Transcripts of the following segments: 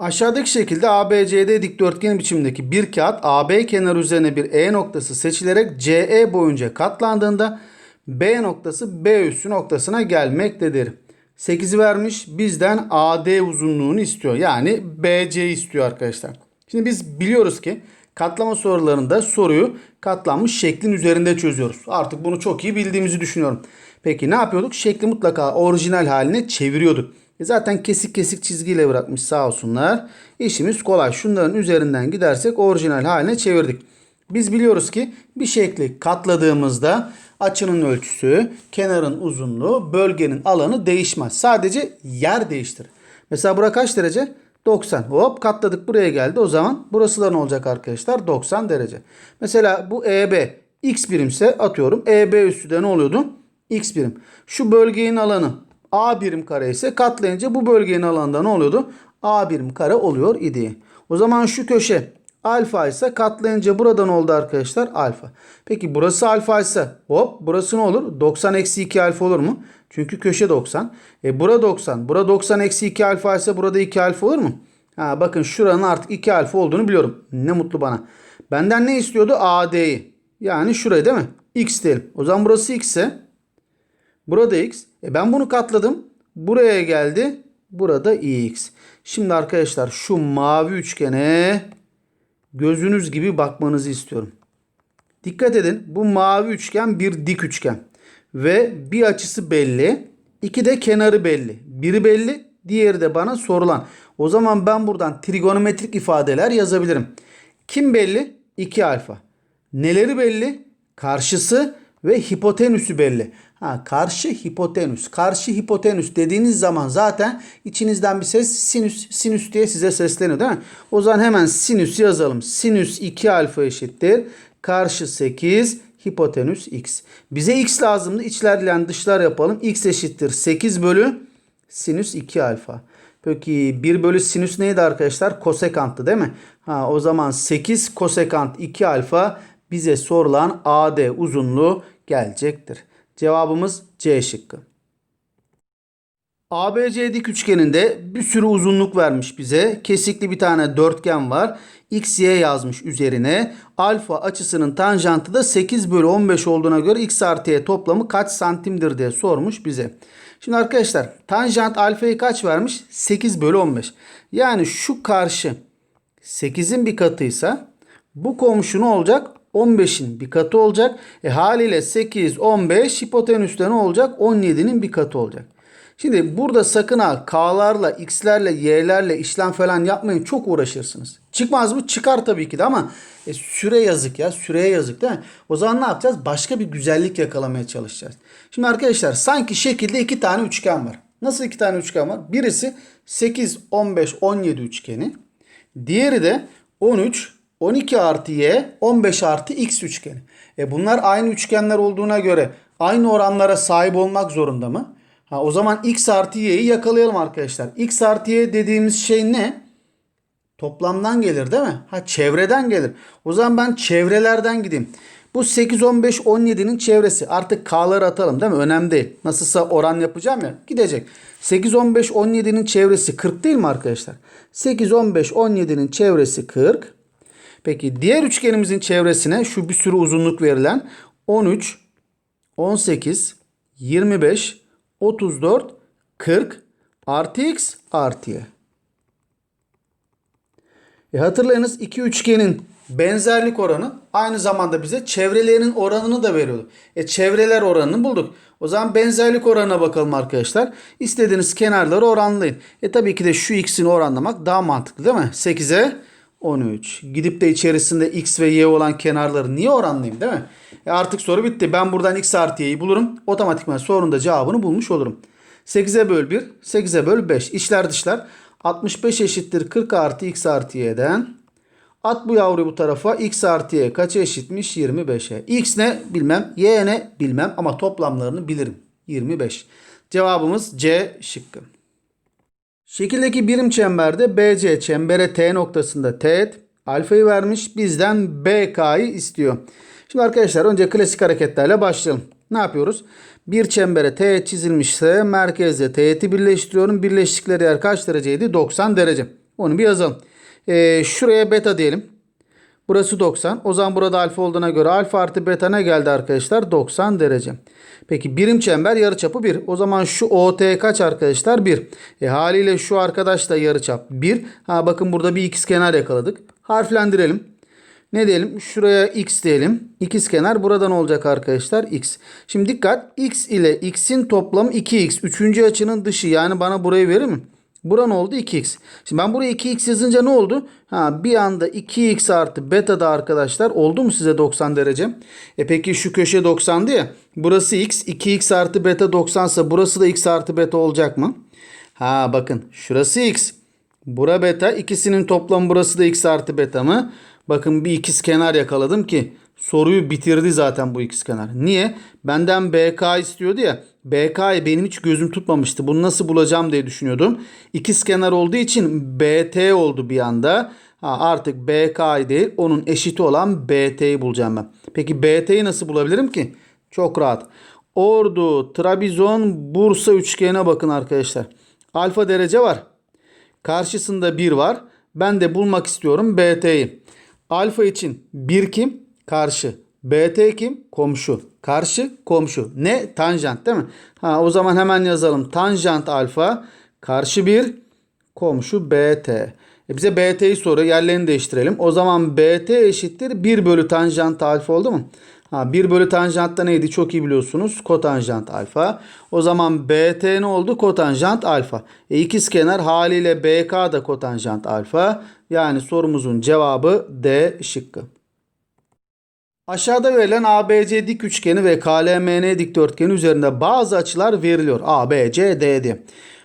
Aşağıdaki şekilde ABCD dikdörtgen biçimindeki bir kağıt AB kenarı üzerine bir E noktası seçilerek CE boyunca katlandığında B noktası B üssü noktasına gelmektedir. 8'i vermiş bizden AD uzunluğunu istiyor. Yani BC istiyor arkadaşlar. Şimdi biz biliyoruz ki katlama sorularında soruyu katlanmış şeklin üzerinde çözüyoruz. Artık bunu çok iyi bildiğimizi düşünüyorum. Peki ne yapıyorduk? Şekli mutlaka orijinal haline çeviriyorduk. E zaten kesik kesik çizgiyle bırakmış sağ olsunlar. İşimiz kolay. Şunların üzerinden gidersek orijinal haline çevirdik. Biz biliyoruz ki bir şekli katladığımızda açının ölçüsü, kenarın uzunluğu, bölgenin alanı değişmez. Sadece yer değiştirir. Mesela bura kaç derece? 90. Hop katladık buraya geldi. O zaman burası da ne olacak arkadaşlar? 90 derece. Mesela bu EB x birimse atıyorum. EB üssü de ne oluyordu? X birim. Şu bölgenin alanı A birim kare ise katlayınca bu bölgenin alanında ne oluyordu? A birim kare oluyor idi. O zaman şu köşe alfa ise katlayınca burada ne oldu arkadaşlar? Alfa. Peki burası alfa ise hop burası ne olur? 90 eksi 2 alfa olur mu? Çünkü köşe 90. E bura 90. Bura 90 eksi 2 alfa ise burada 2 alfa olur mu? Ha, bakın şuranın artık 2 alfa olduğunu biliyorum. Ne mutlu bana. Benden ne istiyordu? AD'yi. Yani şurayı değil mi? X diyelim. O zaman burası X ise Burada x. E ben bunu katladım. Buraya geldi. Burada x. Şimdi arkadaşlar şu mavi üçgene gözünüz gibi bakmanızı istiyorum. Dikkat edin. Bu mavi üçgen bir dik üçgen. Ve bir açısı belli. iki de kenarı belli. Biri belli. Diğeri de bana sorulan. O zaman ben buradan trigonometrik ifadeler yazabilirim. Kim belli? 2 alfa. Neleri belli? Karşısı ve hipotenüsü belli. Ha, karşı hipotenüs. Karşı hipotenüs dediğiniz zaman zaten içinizden bir ses sinüs sinüs diye size sesleniyor değil mi? O zaman hemen sinüs yazalım. Sinüs 2 alfa eşittir. Karşı 8 hipotenüs x. Bize x lazımdı. İçler ile dışlar yapalım. x eşittir 8 bölü sinüs 2 alfa. Peki 1 bölü sinüs neydi arkadaşlar? Kosekanttı değil mi? Ha, o zaman 8 kosekant 2 alfa bize sorulan AD uzunluğu gelecektir. Cevabımız C şıkkı. ABC dik üçgeninde bir sürü uzunluk vermiş bize. Kesikli bir tane dörtgen var. X, Y yazmış üzerine. Alfa açısının tanjantı da 8 bölü 15 olduğuna göre X artı Y toplamı kaç santimdir diye sormuş bize. Şimdi arkadaşlar tanjant alfayı kaç vermiş? 8 bölü 15. Yani şu karşı 8'in bir katıysa bu komşu ne olacak? 15'in bir katı olacak. E haliyle 8, 15 hipotenüste ne olacak? 17'nin bir katı olacak. Şimdi burada sakın ha K'larla, X'lerle, Y'lerle işlem falan yapmayın. Çok uğraşırsınız. Çıkmaz mı? Çıkar tabii ki de ama e, süre yazık ya. Süreye yazık değil mi? O zaman ne yapacağız? Başka bir güzellik yakalamaya çalışacağız. Şimdi arkadaşlar sanki şekilde iki tane üçgen var. Nasıl iki tane üçgen var? Birisi 8, 15, 17 üçgeni. Diğeri de 13, 12 artı y 15 artı x üçgeni. E bunlar aynı üçgenler olduğuna göre aynı oranlara sahip olmak zorunda mı? Ha, o zaman x artı y'yi yakalayalım arkadaşlar. x artı y dediğimiz şey ne? Toplamdan gelir değil mi? Ha çevreden gelir. O zaman ben çevrelerden gideyim. Bu 8, 15, 17'nin çevresi. Artık k'ları atalım değil mi? Önemli değil. Nasılsa oran yapacağım ya. Gidecek. 8, 15, 17'nin çevresi 40 değil mi arkadaşlar? 8, 15, 17'nin çevresi 40. Peki diğer üçgenimizin çevresine şu bir sürü uzunluk verilen 13, 18, 25, 34, 40 artı x artı y. E hatırlayınız iki üçgenin benzerlik oranı aynı zamanda bize çevrelerinin oranını da veriyordu. E çevreler oranını bulduk. O zaman benzerlik oranına bakalım arkadaşlar. İstediğiniz kenarları oranlayın. E tabii ki de şu x'ini oranlamak daha mantıklı değil mi? 8'e 13. Gidip de içerisinde x ve y olan kenarları niye oranlayayım değil mi? E artık soru bitti. Ben buradan x artı y'yi bulurum. Otomatikman sorunun da cevabını bulmuş olurum. 8'e böl 1, 8'e böl 5. İçler dışlar. 65 eşittir 40 artı x artı y'den. At bu yavruyu bu tarafa. x artı y kaça eşitmiş? 25'e. x ne bilmem. y ne bilmem ama toplamlarını bilirim. 25. Cevabımız C şıkkı. Şekildeki birim çemberde BC çembere T noktasında teğet alfayı vermiş. Bizden BK'yı istiyor. Şimdi arkadaşlar önce klasik hareketlerle başlayalım. Ne yapıyoruz? Bir çembere teğet çizilmişse merkezle teğeti birleştiriyorum. Birleştikleri yer kaç dereceydi? 90 derece. Onu bir yazalım. Ee, şuraya beta diyelim. Burası 90. O zaman burada alfa olduğuna göre alfa artı beta ne geldi arkadaşlar? 90 derece. Peki birim çember yarıçapı 1. O zaman şu OT kaç arkadaşlar? 1. E haliyle şu arkadaş da yarıçap 1. Ha bakın burada bir ikizkenar yakaladık. Harflendirelim. Ne diyelim? Şuraya x diyelim. İkizkenar buradan olacak arkadaşlar x. Şimdi dikkat x ile x'in toplamı 2x. Üçüncü açının dışı yani bana burayı verir mi? Buran oldu 2x. Şimdi ben buraya 2x yazınca ne oldu? Ha bir anda 2x artı beta da arkadaşlar oldu mu size 90 derece? E peki şu köşe 90'dı ya. Burası x. 2x artı beta 90 ise burası da x artı beta olacak mı? Ha bakın şurası x. Bura beta. ikisinin toplamı burası da x artı beta mı? Bakın bir ikiz kenar yakaladım ki soruyu bitirdi zaten bu ikiz kenar. Niye? Benden BK istiyordu ya. BK'yı benim hiç gözüm tutmamıştı. Bunu nasıl bulacağım diye düşünüyordum. İkiz kenar olduğu için BT oldu bir anda. Ha, artık BK değil onun eşiti olan BT'yi bulacağım ben. Peki BT'yi nasıl bulabilirim ki? Çok rahat. Ordu, Trabzon, Bursa üçgenine bakın arkadaşlar. Alfa derece var. Karşısında 1 var. Ben de bulmak istiyorum BT'yi. Alfa için 1 kim? Karşı. BT kim? Komşu. Karşı komşu. Ne? Tanjant değil mi? Ha o zaman hemen yazalım. Tanjant alfa karşı bir komşu BT. E bize BT'yi soruyor. Yerlerini değiştirelim. O zaman BT eşittir 1 bölü tanjant alfa oldu mu? Ha 1 bölü tanjant da neydi? Çok iyi biliyorsunuz. Kotanjant alfa. O zaman BT ne oldu? Kotanjant alfa. E ikiz kenar haliyle BK da kotanjant alfa. Yani sorumuzun cevabı D şıkkı. Aşağıda verilen ABC dik üçgeni ve KLMN dikdörtgeni üzerinde bazı açılar veriliyor. A, B, C, D diye.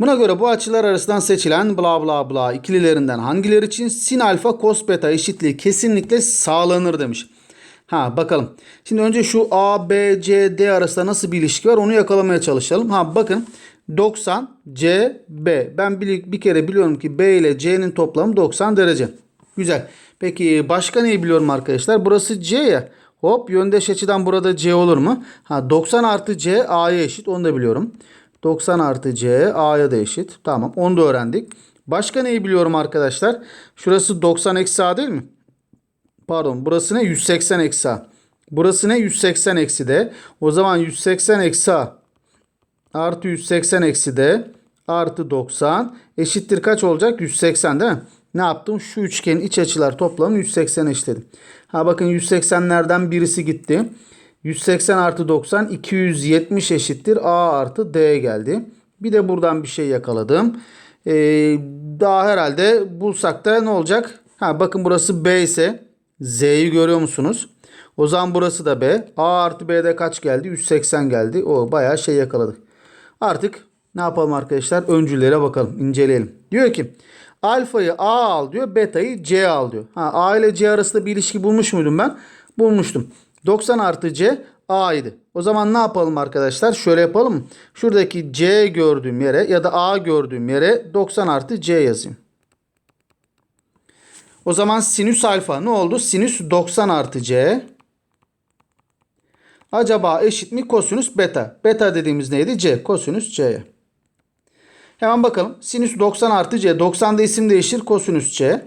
Buna göre bu açılar arasından seçilen bla bla bla ikililerinden hangileri için sin alfa cos beta eşitliği kesinlikle sağlanır demiş. Ha bakalım. Şimdi önce şu A, arasında nasıl bir ilişki var onu yakalamaya çalışalım. Ha bakın 90 C, B. Ben bir, bir kere biliyorum ki B ile C'nin toplamı 90 derece. Güzel. Peki başka neyi biliyorum arkadaşlar? Burası C ya. Hop yöndeş açıdan burada C olur mu? Ha 90 artı C A'ya eşit onu da biliyorum. 90 artı C A'ya da eşit. Tamam onu da öğrendik. Başka neyi biliyorum arkadaşlar? Şurası 90 eksi A değil mi? Pardon burası ne? 180 eksi A. Burası ne? 180 eksi D. O zaman 180 eksi A artı 180 eksi D artı 90 eşittir kaç olacak? 180 değil mi? Ne yaptım? Şu üçgenin iç açılar toplamı 180 eşitledim. Ha bakın 180'lerden birisi gitti. 180 artı 90 270 eşittir A artı D geldi. Bir de buradan bir şey yakaladım. Ee, daha herhalde bulsak da ne olacak? Ha bakın burası B ise Z'yi görüyor musunuz? O zaman burası da B. A artı B'de kaç geldi? 180 geldi. O bayağı şey yakaladık. Artık ne yapalım arkadaşlar? Öncüllere bakalım. inceleyelim. Diyor ki alfayı A al diyor. Beta'yı C al diyor. Ha, A ile C arasında bir ilişki bulmuş muydum ben? Bulmuştum. 90 artı C A'ydı. O zaman ne yapalım arkadaşlar? Şöyle yapalım? Şuradaki C gördüğüm yere ya da A gördüğüm yere 90 artı C yazayım. O zaman sinüs alfa ne oldu? Sinüs 90 artı C. Acaba eşit mi kosinüs beta? Beta dediğimiz neydi? C. Kosinüs C'ye. Hemen bakalım. Sinüs 90 artı C. 90'da isim değişir. Kosinüs C.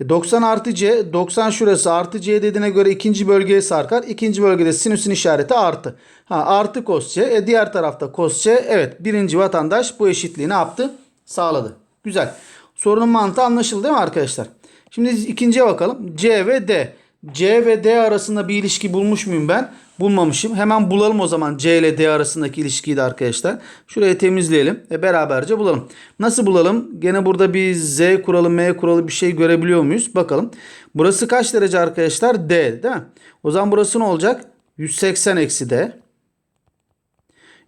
E 90 artı C. 90 şurası artı C dediğine göre ikinci bölgeye sarkar. İkinci bölgede sinüsün işareti artı. Ha, artı kos C. E diğer tarafta kos C. Evet birinci vatandaş bu eşitliği ne yaptı? Sağladı. Güzel. Sorunun mantığı anlaşıldı değil mi arkadaşlar? Şimdi ikinciye bakalım. C ve D. C ve D arasında bir ilişki bulmuş muyum ben? Bulmamışım. Hemen bulalım o zaman C ile D arasındaki ilişkiyi de arkadaşlar. Şurayı temizleyelim ve beraberce bulalım. Nasıl bulalım? Gene burada bir Z kuralı, M kuralı bir şey görebiliyor muyuz? Bakalım. Burası kaç derece arkadaşlar? D değil mi? O zaman burası ne olacak? 180 eksi D.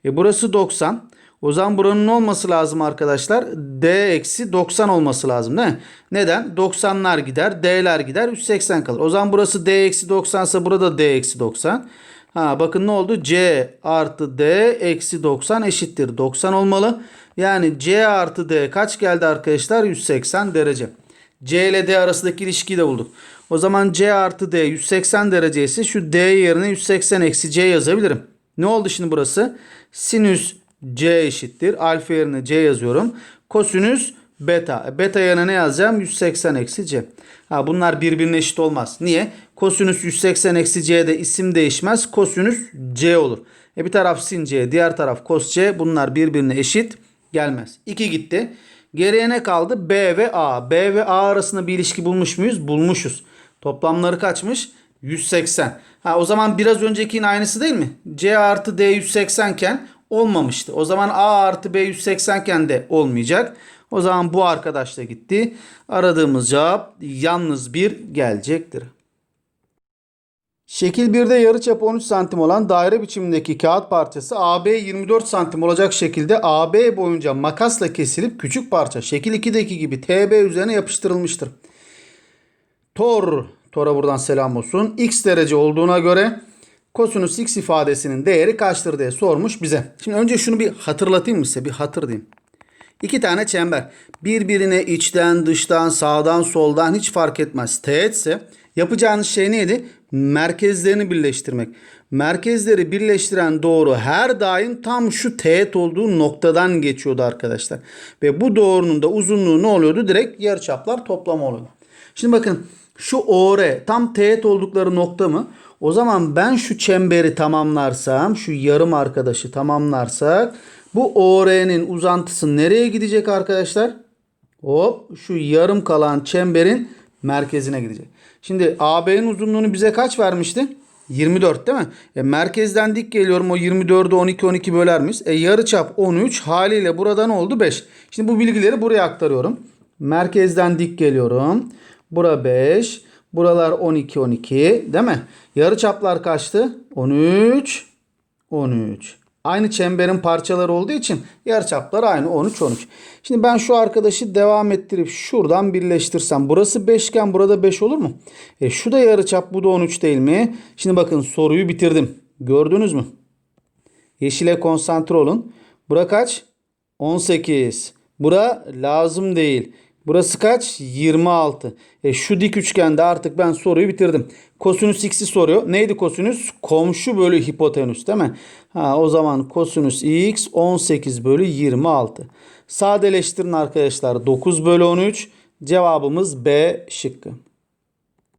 E burası 90. O zaman buranın olması lazım arkadaşlar? D eksi 90 olması lazım değil mi? Neden? 90'lar gider. D'ler gider. 180 kalır. O zaman burası D eksi 90 ise burada D eksi 90. Ha bakın ne oldu? C artı D eksi 90 eşittir. 90 olmalı. Yani C artı D kaç geldi arkadaşlar? 180 derece. C ile D arasındaki ilişkiyi de bulduk. O zaman C artı D 180 derece ise şu D yerine 180 eksi C yazabilirim. Ne oldu şimdi burası? Sinüs C eşittir. Alfa yerine C yazıyorum. Kosinüs beta. E, Beta yerine ne yazacağım? 180 eksi c. Ha, bunlar birbirine eşit olmaz. Niye? Kosinüs 180 eksi c'de isim değişmez. Kosinüs c olur. E bir taraf sin c, diğer taraf kos c. Bunlar birbirine eşit gelmez. 2 gitti. Geriye ne kaldı? B ve A. B ve A arasında bir ilişki bulmuş muyuz? Bulmuşuz. Toplamları kaçmış? 180. Ha o zaman biraz öncekinin aynısı değil mi? C artı D 180 iken olmamıştı. O zaman A artı B 180 iken de olmayacak. O zaman bu arkadaş da gitti. Aradığımız cevap yalnız bir gelecektir. Şekil 1'de yarıçapı 13 santim olan daire biçimindeki kağıt parçası AB 24 santim olacak şekilde AB boyunca makasla kesilip küçük parça şekil 2'deki gibi TB üzerine yapıştırılmıştır. Tor, Tor'a buradan selam olsun. X derece olduğuna göre kosinüs x ifadesinin değeri kaçtır diye sormuş bize. Şimdi önce şunu bir hatırlatayım mı size? Bir hatır diyeyim. İki tane çember. Birbirine içten, dıştan, sağdan, soldan hiç fark etmez. Teğet ise yapacağınız şey neydi? Merkezlerini birleştirmek. Merkezleri birleştiren doğru her daim tam şu teğet olduğu noktadan geçiyordu arkadaşlar. Ve bu doğrunun da uzunluğu ne oluyordu? Direkt yarıçaplar toplamı oluyordu. Şimdi bakın şu OR tam teğet oldukları nokta mı? O zaman ben şu çemberi tamamlarsam, şu yarım arkadaşı tamamlarsak bu OR'nin uzantısı nereye gidecek arkadaşlar? Hop şu yarım kalan çemberin merkezine gidecek. Şimdi AB'nin uzunluğunu bize kaç vermişti? 24 değil mi? E, merkezden dik geliyorum. O 24'ü 12 12 böler miyiz? E, yarıçap 13 haliyle burada ne oldu? 5. Şimdi bu bilgileri buraya aktarıyorum. Merkezden dik geliyorum. Bura 5. Buralar 12 12 değil mi? Yarıçaplar kaçtı? 13 13. Aynı çemberin parçaları olduğu için yarıçaplar aynı 13 13. Şimdi ben şu arkadaşı devam ettirip şuradan birleştirsem burası 5 iken burada 5 olur mu? E şu da yarıçap bu da 13 değil mi? Şimdi bakın soruyu bitirdim. Gördünüz mü? Yeşile konsantre olun. Bura kaç? 18. Bura lazım değil. Burası kaç? 26. E şu dik üçgende artık ben soruyu bitirdim. Kosinüs x'i soruyor. Neydi kosinüs? Komşu bölü hipotenüs değil mi? Ha, o zaman kosinüs x 18 bölü 26. Sadeleştirin arkadaşlar. 9 bölü 13. Cevabımız B şıkkı.